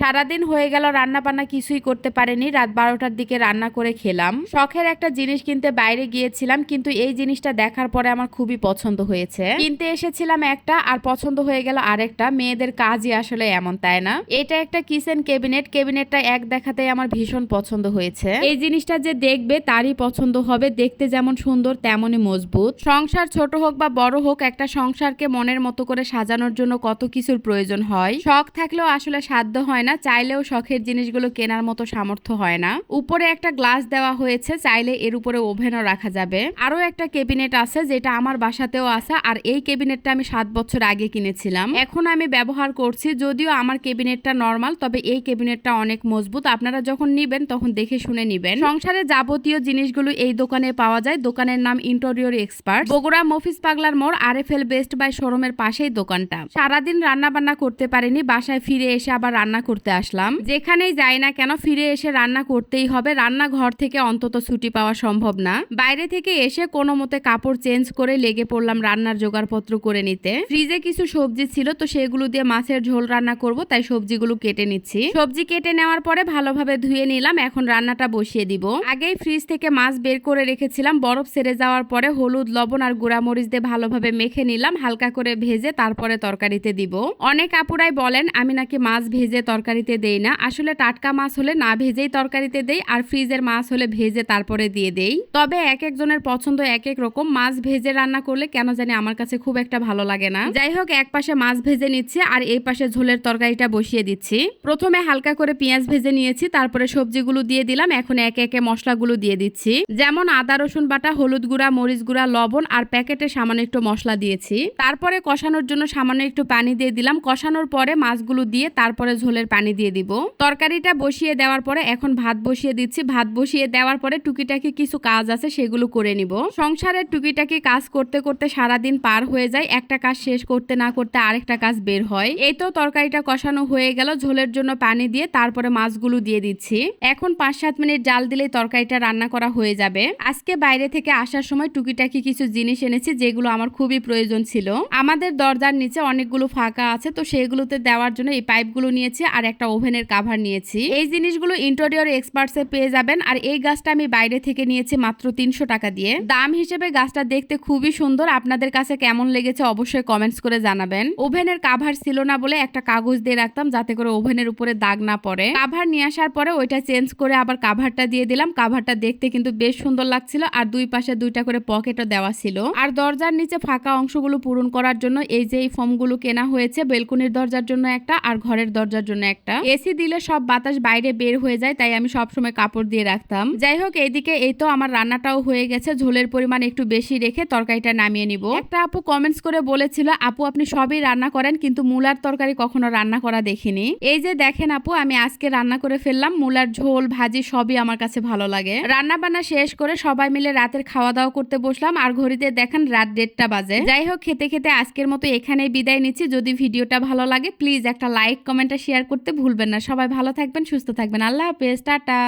সারাদিন হয়ে গেল রান্না বান্না কিছুই করতে পারেনি, রাত বারোটার দিকে রান্না করে খেলাম। শখের একটা জিনিস কিনতে বাইরে গিয়েছিলাম, কিন্তু এই জিনিসটা দেখার পরে আমার খুবই পছন্দ হয়েছে। কিনতে এসেছিলাম একটা আর পছন্দ হয়ে গেল আরেকটা, মেয়েদের কাজই আসলে এমন, তাই না? এটা একটা কিচেন কেবিনেট কেবিনেটটা এক দেখাতেই আমার ভীষণ পছন্দ হয়েছে। এই জিনিসটা যে দেখবে তারই পছন্দ হবে, দেখতে যেমন সুন্দর, তেমনই মজবুত। সংসার ছোট হোক বা বড় হোক, একটা সংসারকে মনের মতো করে সাজানোর জন্য কত কিছুর প্রয়োজন হয়। শখ থাকলেও আসলে সাধ্য হয় না, চাইলেও শখের জিনিসগুলো কেনার মতো সামর্থ্য হয় না। উপরে একটা গ্লাস দেওয়া হয়েছে, চাইলে এর উপরে ওভেনও রাখা যাবে। আরও একটা কেবিনেট আছে, যেটা আমার বাসাতেও আছে, আর এই কেবিনেটটা আমি সাত বছর আগে কিনেছিলাম। এখন আমি ব্যবহার করছি, যদিও আমার কেবিনেটটা নর্মাল, তবে এই কেবিনেটটা অনেক মজবুত। আপনারা যখন নিবেন, তখন দেখে শুনে নিবেন। সংসারে যাবতীয় জিনিসগুলো এই দোকানে পাওয়া যায়। দোকানের নাম ইন্টেরিয়র এক্সপার্ট বগুড়া মফিস পাগলার মোড় R F L best buy শোরুমের পাশেই দোকানটা। সারাদিন রান্না বান্না করতে পারিনি, বাসায় ফিরে এসে আবার রান্না করতে আসলাম। যেখানেই যাই না কেন ফিরে এসে রান্না করতেই হবে। রান্না ঘর থেকে অন্তত ছুটি পাওয়া সম্ভব না। বাইরে থেকে এসে কোনো মতে কাপড় চেঞ্জ করে লেগে পড়লাম রান্নার জোগাড়পত্র করে নিতে। ফ্রিজে কিছু সবজি ছিল তো সেগুলো দিয়ে মাছের ঝোল রান্না করব, তাই সবজিগুলো কেটে নিচ্ছি। সবজি কেটে নেওয়ার পরে ভালোভাবে ধুয়ে নিলাম, এখন রান্নাটা বসিয়ে দিব। আগেই ফ্রিজ থেকে মাছ বের করে রেখেছিলাম, বরফ সেরে যাওয়ার পরে হলুদ, লবণ আর গুঁড়ামরিচ দিয়ে ভালোভাবে মেখে নিলাম, হালকা করে ভেজে তারপরে তরকারিতে দিব। অনেক আপুরাই বলেন, আমি নাকি মাছ ভেজে তরকারিতে দেই না। আসলে টাটকা মাছ হলে না ভেজেই তরকারিতে দেই আর ফ্রিজের মাছ হলে ভেজে তারপরে দিয়ে দেই। তবে এক একজনের পছন্দ এক এক রকম। মাছ ভেজে রান্না করলে কেন জানি আমার কাছে খুব একটা ভালো লাগে না। যাই হোক, এক পাশে মাছ ভেজে নিচ্ছি আর এই পাশে ঝোলের তরকারিটা বসিয়ে দিচ্ছি। প্রথমে হালকা করে পেঁয়াজ ভেজে নিয়েছি, তারপরে সবজিগুলো দিয়ে দিলাম। এখন একে একে মশলাগুলো দিয়ে দিচ্ছি। যেমন আদা, রসুন বাটা, হলুদ গুঁড়া, মরিচ গুঁড়া, লবণ আর প্যাকেটে সামান্য একটু মশলা দিয়েছি। তারপরে কষানোর জন্য সামান্য একটু পানি দিয়ে দিলাম। কষানোর পরে মাছগুলো দিয়ে তারপরে ঝোলের পানি দিয়ে দিব। তরকারিটা বসিয়ে দেওয়ার পরে এখন ভাত বসিয়ে দিচ্ছি। ভাত বসিয়ে দেওয়ার পরে টুকিটাকি কিছু কাজ আছে, সেগুলো করে নিব। সংসারের টুকিটাকি কাজ করতে করতে সারাদিন পার হয়ে যায়। একটা কাজ শেষ করতে না করতে আরেকটা কাজ বের হয়। এই তো তরকারিটা কষানো হয়ে গেল। ঝোলের জন্য পানি দিয়ে তারপরে মাছগুলো দিয়ে দিচ্ছি। এখন পাঁচ সাত মিনিট জাল দিলেই তরকারিটা রান্না করা হয়ে যাবে। আজকে বাইরে থেকে আসার সময় টুকিটাকি কিছু জিনিস এনেছি, যেগুলো আমার খুবই প্রয়োজন ছিল। আমাদের দরজার নিচে অনেকগুলো ফাঁকা আছে, তো সেগুলোতে দেওয়ার জন্য এই পাইপগুলো নিয়েছি। আর একটা ওভেনের কাভার নিয়েছি। এই জিনিসগুলো ইন্টেরিয়র এক্সপার্টসে পেয়ে যাবেন আর এই গাছটা আমি বাইরে থেকে নিয়েছি মাত্র তিনশো টাকা দিয়ে। দাম হিসেবে গাছটা দেখতে খুবই সুন্দর। আপনাদের কাছে কেমন লেগেছে অবশ্যই কমেন্টস করে জানাবেন। ওভেনের কাভার ছিল না বলে একটা কাগজ দিয়ে রাখতাম যাতে করে ওভেনের উপরে দাগ না পড়ে। কাভার নিয়ে আসার পরে ওইটা চেঞ্জ করে আবার কাভারটা দিয়ে দিলাম। কাভারটা দেখতে কিন্তু বেশ সুন্দর লাগছিল আর দুই পাশে দুইটা করে পকেটও দেওয়া ছিল। আর দরজার নিচে ফাঁকা অংশগুলো পূরণ করার জন্য এই যে এই ফোমগুলো কেনা হয়েছে, বেলকুনির দরজার জন্য একটা আর ঘরের দরজার জন্য একটা। এসি দিলে সব বাতাস বাইরে বের হয়ে যায়, তাই আমি সবসময় কাপড় দিয়ে রাখতাম। যাই হোক এইদিকে এই তো আমার রান্নাটাও হয়ে গেছে, ঝোলের পরিমাণ একটু বেশি রেখে তরকারিটা নামিয়ে নিব। একটা আপু কমেন্টস করে বলেছিল, আপু, আপনি সবই রান্না করেন, কিন্তু মূলার তরকারি কখনো রান্না করা দেখিনি। এই যে দেখেন আপু, আমি আজকে রান্না করে ফেললাম, মূলার ঝোল, ভাজি সবই আমার কাছে ভালো লাগে। রান্না বান্না শেষ করে সবাই মিলে রাতের খাওয়া দাওয়া করতে বসলাম, আর ঘড়িতে দেখেন রাত দেড়টা বাজে। যাই হোক, খেতে খেতে আজকের মতো এখানেই বিদায় নিচ্ছি। যদি ভিডিওটা ভালো লাগে প্লিজ একটা লাইক কমেন্ট শেয়ার করতে ভুলবেন না। সবাই ভালো থাকবেন সুস্থ থাকবেন। আল্লাহ হাফেজ টাটা।